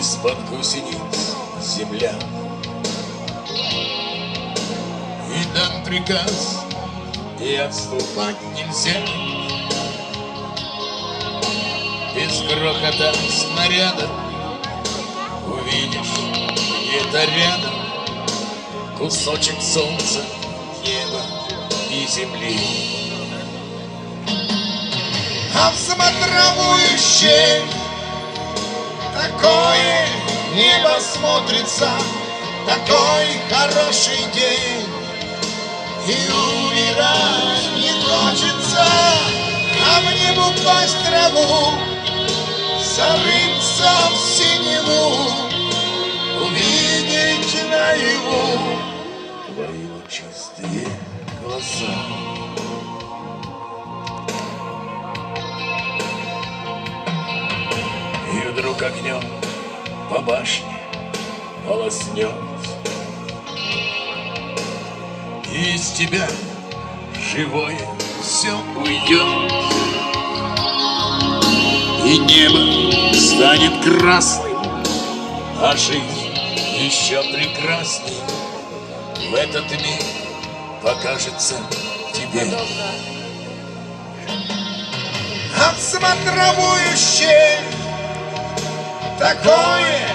из-под гусениц земля. И дан приказ, и отступать нельзя. Без грохота снаряда Увидишь где-то рядом Кусочек солнца, неба и земли. А в смотровую щель Такое небо смотрится Такой хороший день. И умирать не хочется А мне бы упасть в траву Зарыться в синеву Увидеть наяву. Твои чистые глаза вдруг огнем по башне полоснет И из тебя живое все уйдет И небо станет красным А жизнь еще прекрасней. В этот миг покажется тебе. В смотровую щель Такое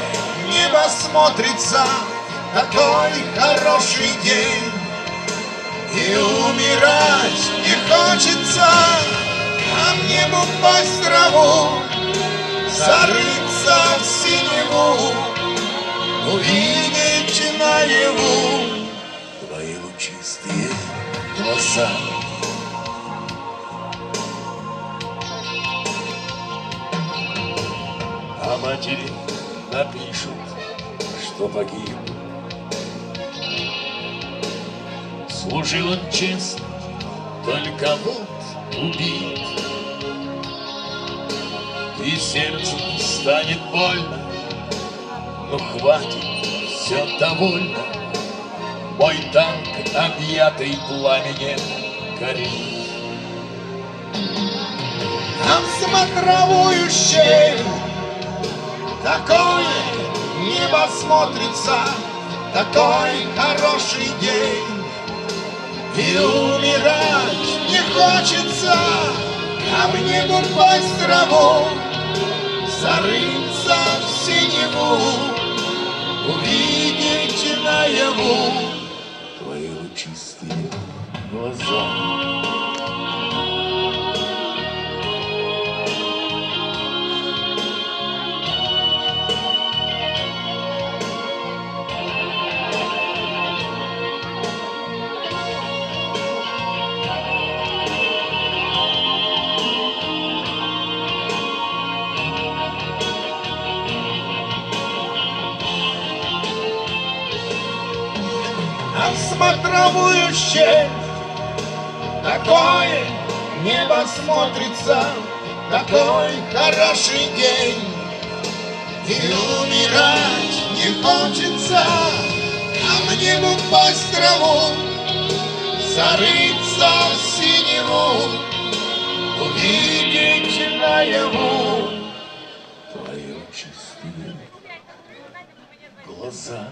небо смотрится, такой хороший день. И умирать не хочется, а мне бы упасть в траву, зарыться в синеву, увидеть наяву твои лучистые глаза. Матери напишут, что погиб. Служил он честно, только вот убит. И сердцу станет больно, но хватит, все довольно. Мой танк, объятый пламенем, горит. В смотровую щель Такое небо смотрится, такой хороший день. И умирать не хочется, а мне упасть в траву, зарыться в синеву, увидеть наяву твои лучистые глаза. Смотровую щель Такое небо смотрится Такой хороший день. И умирать не хочется А мне бы траву Зарыться в синеву Увидеть наяву Твои чистые глаза